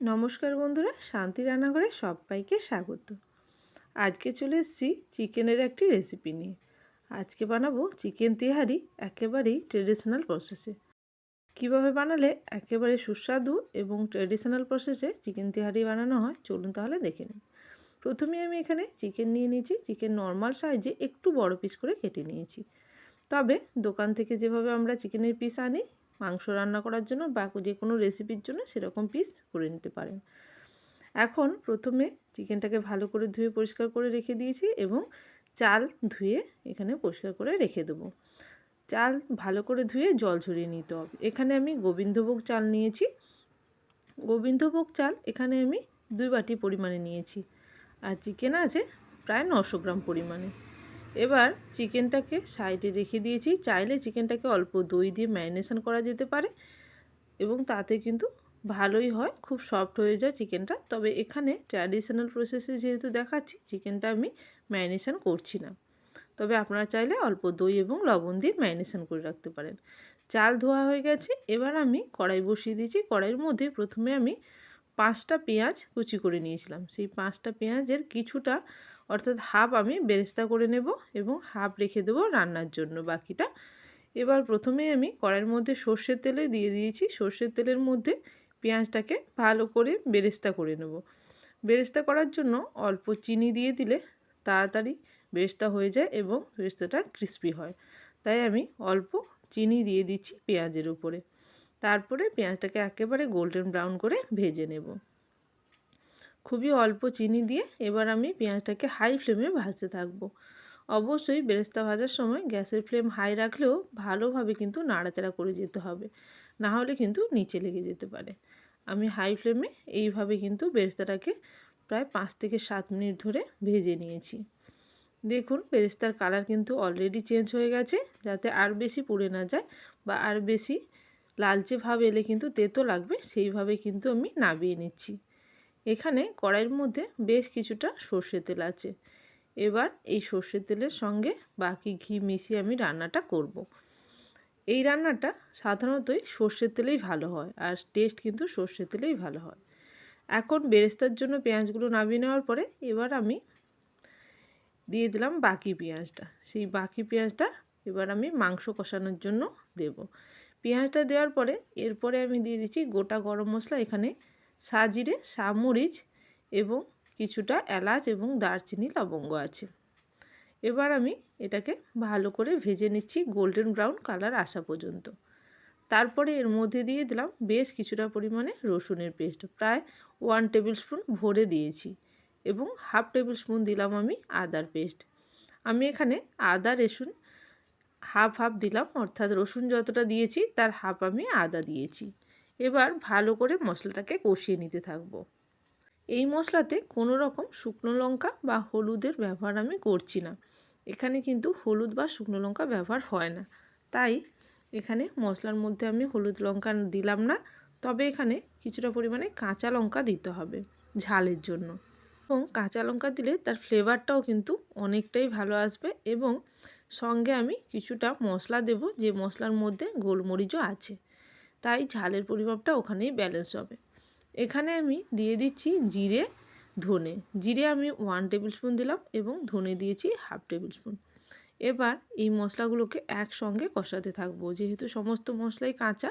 নমস্কার বন্ধুরা, শান্তি রান্নাঘরে সবাইকে স্বাগত। আজকে চলে এসেছি চিকেনের একটি রেসিপি নিয়ে। আজকে বানাবো চিকেন তিহারি একেবারেই ট্রেডিশনাল প্রসেসে কীভাবে বানালে একেবারে সুস্বাদু এবং ট্রেডিশনাল প্রসেসে চিকেন তিহারি বানানো হয়, চলুন তাহলে দেখে নিন প্রথমে আমি এখানে চিকেন নিয়ে নিয়েছি, চিকেন নর্মাল সাইজে একটু বড় পিস করে কেটে নিয়েছি। তবে দোকান থেকে যেভাবে আমরা চিকেনের পিস আনি মাংস রান্না করার জন্য বা যে কোনো রেসিপির জন্য সেরকম পিস করে নিতে পারেন। এখন প্রথমে চিকেনটাকে ভালো করে ধুয়ে পরিষ্কার করে রেখে দিয়েছি এবং চাল ধুয়ে এখানে পরিষ্কার করে রেখে দেবো। চাল ভালো করে ধুয়ে জল ঝরিয়ে নিতে হবে। এখানে আমি গোবিন্দভোগ চাল নিয়েছি। গোবিন্দভোগ চাল এখানে আমি দুই বাটি পরিমাণে নিয়েছি। আর চিকেন আছে প্রায় নশো গ্রাম পরিমাণে। এবার চিকেনটাকে সাইডে রেখে দিয়েছি। চাইলে চিকেনটাকে অল্প দই দিয়ে ম্যারিনেশন করা যেতে পারে এবং তাতে কিন্তু ভালোই হয়, খুব সফট হয়ে যায় চিকেনটা। তবে এখানে ট্র্যাডিশনাল প্রসেসে যেহেতু দেখাচ্ছি, চিকেনটা আমি ম্যারিনেশন করছি না। তবে আপনারা চাইলে অল্প দই এবং লবণ দিয়ে ম্যারিনেশন করে রাখতে পারেন। চাল ধোয়া হয়ে গেছে, এবার আমি কড়াই বসিয়ে দিয়েছি। কড়াইয়ের মধ্যে প্রথমে আমি পাঁচটা পেঁয়াজ কুচি করে নিয়েছিলাম। সেই পাঁচটা পেঁয়াজের কিছুটা অর্থাৎ হাফ আমি বেরেস্তা করে নেব এবং হাফ রেখে দেবো রান্নার জন্য বাকিটা। এবার প্রথমে আমি কড়াইয়ের মধ্যে সর্ষের তেলে দিয়ে দিয়েছি। সর্ষের তেলের মধ্যে পেঁয়াজটাকে ভালো করে বেরেস্তা করে নেব। বেরেস্তা করার জন্য অল্প চিনি দিয়ে দিলে তাড়াতাড়ি বেরেস্তা হয়ে যায় এবং বেরেস্তাটা ক্রিস্পি হয়। তাই আমি অল্প চিনি দিয়ে দিচ্ছি পেঁয়াজের উপরে। তারপরে পেঁয়াজটাকে একেবারে গোল্ডেন ব্রাউন করে ভেজে নেব। খুবই অল্প চিনি দিয়ে এবার আমি পেঁয়াজটাকে হাই ফ্লেমে ভাজতে থাকব। অবশ্যই বেরেস্তা ভাজার সময় গ্যাসের ফ্লেম হাই রাখলেও ভালোভাবে কিন্তু নাড়াচাড়া করে যেতে হবে, না হলে কিন্তু নিচে লেগে যেতে পারে। আমি হাই ফ্লেমে এইভাবে কিন্তু বেরেস্তাটাকে প্রায় পাঁচ থেকে সাত মিনিট ধরে ভেজে নিয়েছি। দেখুন, বেরেস্তার কালার কিন্তু অলরেডি চেঞ্জ হয়ে গেছে, যাতে আর বেশি পুড়ে না যায় বা আর বেশি লালচে ভাব এলে কিন্তু তেতো লাগবে, সেইভাবে কিন্তু আমি নাবিয়ে নিচ্ছি। এখানে কড়াইয়ের মধ্যে বেশ কিছুটা সর্ষে তেল আছে। এবার এই সর্ষের তেলের সঙ্গে বাকি ঘি মিশিয়ে আমি রান্নাটা করব। এই রান্নাটা সাধারণতই সর্ষের তেলেই ভালো হয় আর টেস্ট কিন্তু সর্ষের তেলেই ভালো হয়। এখন বেরেস্তার জন্য পেঁয়াজগুলো নামিয়ে নেওয়ার পরে এবার আমি দিয়ে দিলাম বাকি পেঁয়াজটা। সেই বাকি পেঁয়াজটা এবার আমি মাংস কষানোর জন্য দেব। পেঁয়াজটা দেওয়ার পরে এরপরে আমি দিয়ে দিচ্ছি গোটা গরম মশলা এখানে সাজিরে সামরিচ এবং কিছুটা এলাচ এবং দারচিনি লবঙ্গ আছে। এবার আমি এটাকে ভালো করে ভেজে নিচ্ছি গোল্ডেন ব্রাউন কালার আসা পর্যন্ত। তারপরে এর মধ্যে দিয়ে দিলাম বেশ কিছুটা পরিমাণে রসুনের পেস্ট। প্রায় ওয়ান টেবিল স্পুন ভরে দিয়েছি এবং হাফ টেবিল স্পুন দিলাম আমি আদার পেস্ট। আমি এখানে আদা, রসুন হাফ হাফ দিলাম, অর্থাৎ রসুন যতটা দিয়েছি তার হাফ আমি আদা দিয়েছি। এবার ভালো করে মশলাটাকে কষিয়ে নিতে থাকব। এই মশলাতে কোনো রকম শুকনো লঙ্কা বা হলুদের ব্যবহার আমি করছি না। এখানে কিন্তু হলুদ বা শুকনো লঙ্কা ব্যবহার হয় না। তাই এখানে মশলার মধ্যে আমি হলুদ লঙ্কা দিলাম না, তবে এখানে কিছুটা পরিমাণে কাঁচা লঙ্কা দিতে হবে ঝালের জন্য। এবং কাঁচা লঙ্কা দিলে তার ফ্লেভারটাও কিন্তু অনেকটাই ভালো আসবে এবং সঙ্গে আমি কিছুটা মশলা দেব, যে মশলার মধ্যে গোলমরিচও আছে। তাই ঝালের পরিমাপটা ওখানেই ব্যালেন্স হবে। এখানে আমি দিয়ে দিচ্ছি জিরে, ধনে। জিরে আমি ওয়ান টেবিল স্পুন দিলাম এবং ধনে দিয়েছি হাফ টেবিল স্পুন এবার এই মশলাগুলোকে একসঙ্গে কষাতে থাকব, যেহেতু সমস্ত মশলাই কাঁচা।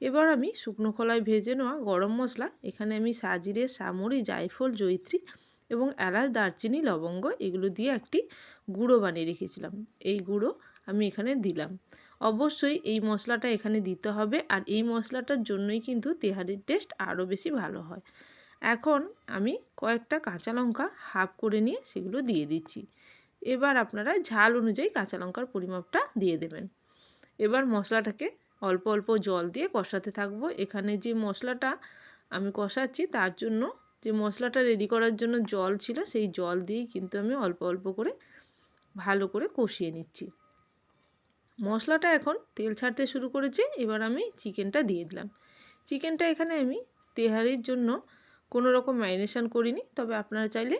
এবার আমি শুকনো খোলায় ভেজে নেওয়া গরম মশলা, এখানে আমি সাজিরে, সামরি, জায়ফল জৈত্রী এবং এলাচ, দারচিনি, লবঙ্গ এগুলো দিয়ে একটি গুঁড়ো বানিয়ে রেখেছিলাম। এই গুঁড়ো আমি এখানে দিলাম। অবশ্যই এই মশলাটা এখানে দিতে হবে আর এই মশলাটার জন্যই কিন্তু তেহারির টেস্ট আরও বেশি ভালো হয়। এখন আমি কয়েকটা কাঁচা লঙ্কা হাফ করে নিয়ে সেগুলো দিয়ে দিচ্ছি। এবার আপনারা ঝাল অনুযায়ী কাঁচা লঙ্কার পরিমাপটা দিয়ে দেবেন। এবার মশলাটাকে অল্প অল্প জল দিয়ে কষাতে থাকব। এখানে যে মশলাটা আমি কষাচ্ছি তার জন্য যে মশলাটা রেডি করার জন্য জল ছিল সেই জল দিয়েই কিন্তু আমি অল্প অল্প করে ভালো করে কষিয়ে নিচ্ছি। মশলাটা এখন তেল ছাড়তে শুরু করেছে, এবার আমি চিকেনটা দিয়ে দিলাম। চিকেনটা এখানে আমি তেহারির জন্য কোনো রকম ম্যারিনেশান করিনি, তবে আপনারা চাইলে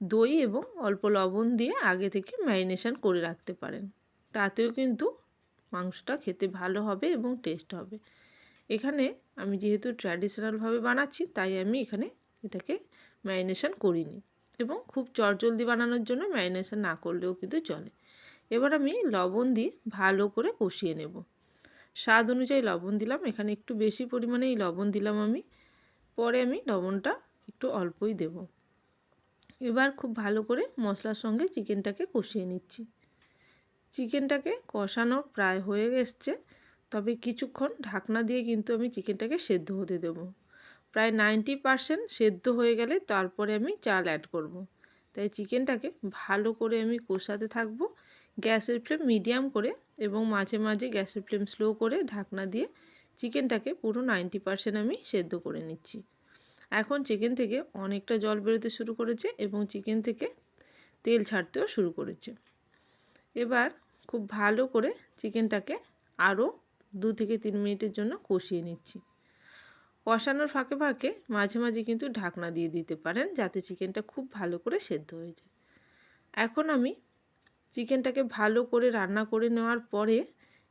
দই এবং অল্প লবণ দিয়ে আগে থেকে ম্যারিনেশান করে রাখতে পারেন। তাতেও কিন্তু মাংসটা খেতে ভালো হবে এবং টেস্ট হবে। এখানে আমি যেহেতু ট্র্যাডিশনালভাবে বানাচ্ছি, তাই আমি এখানে এটাকে ম্যারিনেশন করিনি এবং খুব চটজলদি বানানোর জন্য ম্যারিনেশন না করলেও কিন্তু চলে। এবার আমি লবণ দিয়ে ভালো করে কষিয়ে নেব। স্বাদ অনুযায়ী লবণ দিলাম, এখানে একটু বেশি পরিমাণেই লবণ দিলাম আমি। পরে আমি লবণটা একটু অল্পই দেব। এবার খুব ভালো করে মশলার সঙ্গে চিকেনটাকে কষিয়ে নিচ্ছি। চিকেনটাকে কষানো প্রায় হয়ে এসছে, তবে কিছুক্ষণ ঢাকনা দিয়ে কিন্তু আমি চিকেনটাকে সেদ্ধ হতে দেব। প্রায় নাইনটি পারসেন্ট সেদ্ধ হয়ে গেলে তারপরে আমি চাল অ্যাড করব। তাই চিকেনটাকে ভালো করে আমি কষাতে থাকব। গ্যাসের ফ্লেম মিডিয়াম করে এবং মাঝে মাঝে গ্যাসের ফ্লেম স্লো করে ঢাকনা দিয়ে চিকেনটাকে পুরো নাইনটি পারসেন্ট আমি সেদ্ধ করে নিচ্ছি। এখন চিকেন থেকে অনেকটা জল বেরোতে শুরু করেছে এবং চিকেন থেকে তেল ছাড়তেও শুরু করেছে। এবার খুব ভালো করে চিকেনটাকে আরও দু থেকে তিন মিনিটের জন্য কষিয়ে নিচ্ছি। কষানোর ফাঁকে ফাঁকে মাঝে মাঝে কিন্তু ঢাকনা দিয়ে দিতে পারেন যাতে চিকেনটা খুব ভালো করে সেদ্ধ হয়ে যায়। এখন আমি চিকেনটাকে ভালো করে রান্না করে নেওয়ার পরে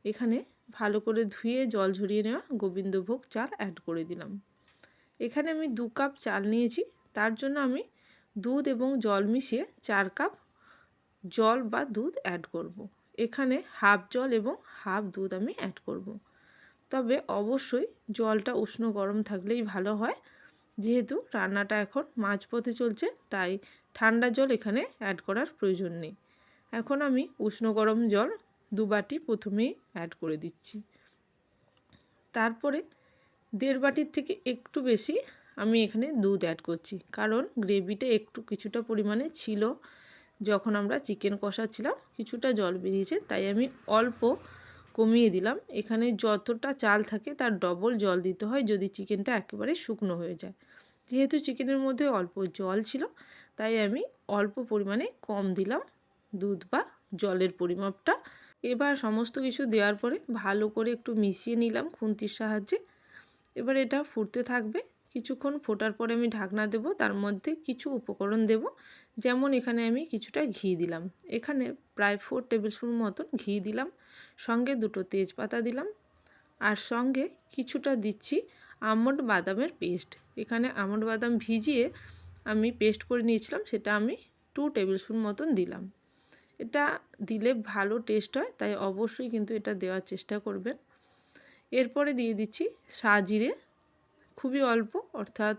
এখানে ভালো করে ধুয়ে জল ঝরিয়ে নেওয়া গোবিন্দভোগ চাল অ্যাড করে দিলাম এখানে আমি দু কাপ চাল নিয়েছি, তার জন্য আমি দুধ এবং জল মিশিয়ে চার কাপ জল বা দুধ অ্যাড করব। এখানে হাফ জল এবং হাফ দুধ আমি অ্যাড করব। তবে অবশ্যই জলটা উষ্ণ গরম থাকলেই ভালো হয়, যেহেতু রান্নাটা এখন মাঝপথে চলছে, তাই ঠান্ডা জল এখানে অ্যাড করার প্রয়োজন নেই এখন আমি উষ্ণ গরম জল দু বাটি প্রথমেই অ্যাড করে দিচ্ছি। তারপরে দেড় বাটির থেকে একটু বেশি আমি এখানে দুধ অ্যাড করছি। কারণ গ্রেভিটা একটু কিছুটা পরিমাণে ছিল যখন আমরা চিকেন কষাচ্ছিলাম, কিছুটা জল বেরিয়েছে, তাই আমি অল্প কমিয়ে দিলাম। এখানে যতটা চাল থাকে তার ডবল জল দিতে হয় যদি চিকেনটা একেবারে শুকনো হয়ে যায়। যেহেতু চিকেনের মধ্যে অল্প জল ছিল, তাই আমি অল্প পরিমাণে কম দিলাম। দুধ বা জলের পরিমাপটা। এবার সমস্ত কিছু দেওয়ার পরে ভালো করে একটু মিশিয়ে নিলাম খুন্তির সাহায্যে। এবার এটা ফুটতে থাকবে। কিছুক্ষণ ফোটার পরে আমি ঢাকনা দেব, তার মধ্যে কিছু উপকরণ দেব। যেমন এখানে আমি কিছুটা ঘি দিলাম। এখানে প্রায় ফোর টেবিল স্পুন মতন ঘি দিলাম। সঙ্গে দুটো তেজপাতা দিলাম। আর সঙ্গে কিছুটা দিচ্ছি আমন্ড বাদামের পেস্ট। এখানে আমন্ড বাদাম ভিজিয়ে আমি পেস্ট করে নিয়েছিলাম, সেটা আমি টু টেবিল স্পুন মতন দিলাম। এটা দিলে ভালো টেস্ট হয়, তাই অবশ্যই কিন্তু এটা দেওয়ার চেষ্টা করবেন। এরপরে দিয়ে দিচ্ছি সাজিরে, খুবই অল্প, অর্থাৎ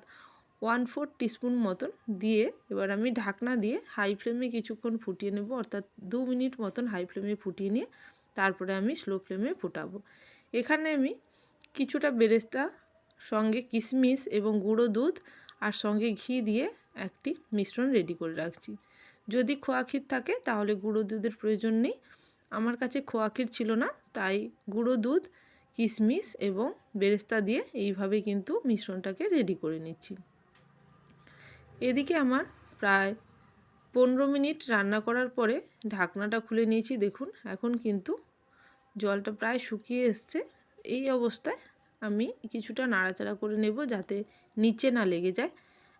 ওয়ান ফোর টিস্পুন মতন দিয়ে এবার আমি ঢাকনা দিয়ে হাই ফ্লেমে কিছুক্ষণ ফুটিয়ে নেব, অর্থাৎ দু মিনিট মতন হাই ফ্লেমে ফুটিয়ে নিয়ে তারপরে আমি স্লো ফ্লেমে ফুটাবো। এখানে আমি কিছুটা বেরেস্তা, সঙ্গে কিশমিশ এবং গুঁড়ো দুধ আর সঙ্গে ঘি দিয়ে একটি মিশ্রণ রেডি করে রাখছি। যদি খোয়া ক্ষীর থাকে, তাহলে গুঁড়ো দুধের প্রয়োজন নেই। আমার কাছে খোয়া ক্ষীর ছিল না, তাই গুঁড়ো দুধ কিশমিশ এবং বেরেস্তা দিয়ে এইভাবে কিন্তু মিশ্রণটাকে রেডি করে নিচ্ছি। এদিকে আমার প্রায় পনেরো মিনিট রান্না করার পরে ঢাকনাটা খুলে নিয়েছি, দেখুন, এখন কিন্তু জলটা প্রায় শুকিয়ে এসছে। এই অবস্থায় আমি কিছুটা নাড়াচাড়া করে নেব যাতে নিচে না লেগে যায়।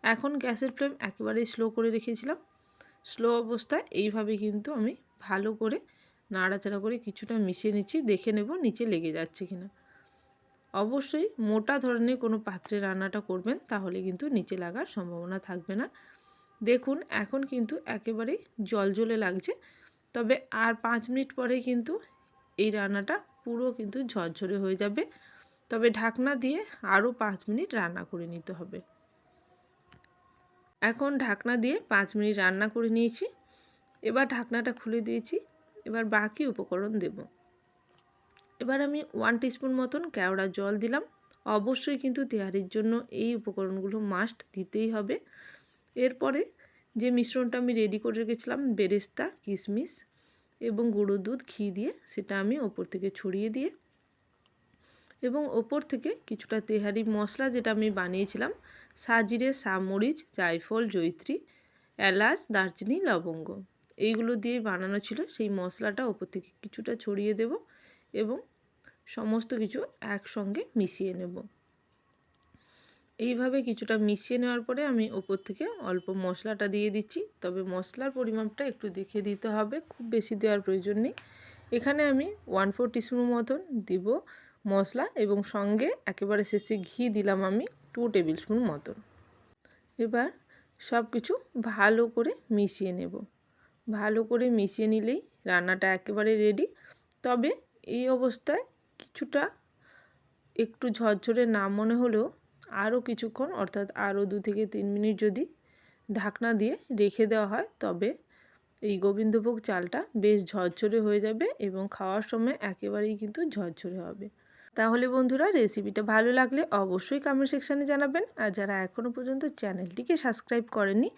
এখন গ্যাসের ফ্লেম একেবারেই স্লো করে রেখেছিলাম। স্লো অবস্থায় এইভাবে কিন্তু আমি ভালো করে নাড়াচাড়া করে কিছুটা মিশিয়ে নিচ্ছি, দেখে নেব নিচে লেগে যাচ্ছে কিনা। অবশ্যই মোটা ধরনের কোনো পাত্রে রান্নাটা করবেন, তাহলে কিন্তু নিচে লাগার সম্ভাবনা থাকবে না। দেখুন, এখন কিন্তু একেবারেই জল জলে লাগছে, তবে আর পাঁচ মিনিট পরে কিন্তু এই রান্নাটা পুরো কিন্তু ঝরঝরে হয়ে যাবে। তবে ঢাকনা দিয়ে আরও পাঁচ মিনিট রান্না করে নিতে হবে। এখন ঢাকনা দিয়ে পাঁচ মিনিট রান্না করে নিয়েছি। এবার ঢাকনাটা খুলে দিয়েছি। এবার বাকি উপকরণ দেব। এবার আমি ওয়ান টিস্পুন মতন কেওড়া জল দিলাম। অবশ্যই কিন্তু তেয়ারির জন্য এই উপকরণগুলো মাস্ট দিতেই হবে। এরপরে যে মিশ্রণটা আমি রেডি করে রেখেছিলাম, বেরেস্তা, কিশমিশ এবং গুঁড়ো দুধ, ঘি দিয়ে, সেটা আমি ওপর থেকে ছড়িয়ে দিয়ে এবং ওপর থেকে কিছুটা তেহারি মশলা যেটা আমি বানিয়েছিলাম, সাজিরে সামরিচ, জায়ফল জৈত্রী এলাচ, দারচিনি, লবঙ্গ। এইগুলো দিয়ে বানানো ছিল। সেই মশলাটা ওপর থেকে কিছুটা ছড়িয়ে দেব এবং সমস্ত কিছু একসঙ্গে মিশিয়ে নেব। এইভাবে কিছুটা মিশিয়ে নেওয়ার পরে আমি ওপর থেকে অল্প মশলাটা দিয়ে দিচ্ছি। তবে মশলার পরিমাপটা একটু দেখে দিতে হবে। খুব বেশি দেওয়ার প্রয়োজন নেই। এখানে আমি ওয়ান ফোর টিস্পুন মতন দিব। মশলা এবং সঙ্গে একেবারে শেষে ঘি দিলাম আমি টু টেবিল স্পুন মতন এবার সব কিছু ভালো করে মিশিয়ে নেব। ভালো করে মিশিয়ে নিলেই রান্নাটা একেবারে রেডি তবে এই অবস্থায় কিছুটা একটু ঝরঝরে না মনে হলেও আরও কিছুক্ষণ, অর্থাৎ আরও দু থেকে তিন মিনিট যদি ঢাকনা দিয়ে রেখে দেওয়া হয়, তবে এই গোবিন্দভোগ চালটা বেশ ঝরঝরে হয়ে যাবে এবং খাওয়ার সময় একেবারেই কিন্তু ঝরঝরে হবে। তাহলে বন্ধুরা রেসিপিটা ভালো লাগলে অবশ্যই কমেন্ট সেকশানে জানাবেন। আর যারা এখনও পর্যন্ত চ্যানেলটিকে সাবস্ক্রাইব করেননি,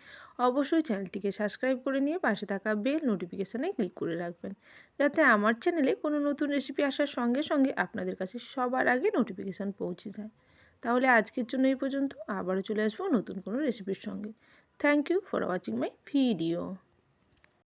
অবশ্যই চ্যানেলটিকে সাবস্ক্রাইব করে নিয়ে পাশে থাকা বেল নোটিফিকেশানে ক্লিক করে রাখবেন। যাতে আমার চ্যানেলে কোনো নতুন রেসিপি আসার সঙ্গে সঙ্গে আপনাদের কাছে সবার আগে নোটিফিকেশান পৌঁছে যায়। তাহলে আজকের জন্য এই পর্যন্ত। আবারও চলে আসব নতুন কোনো রেসিপির সঙ্গে। Thank you for watching my video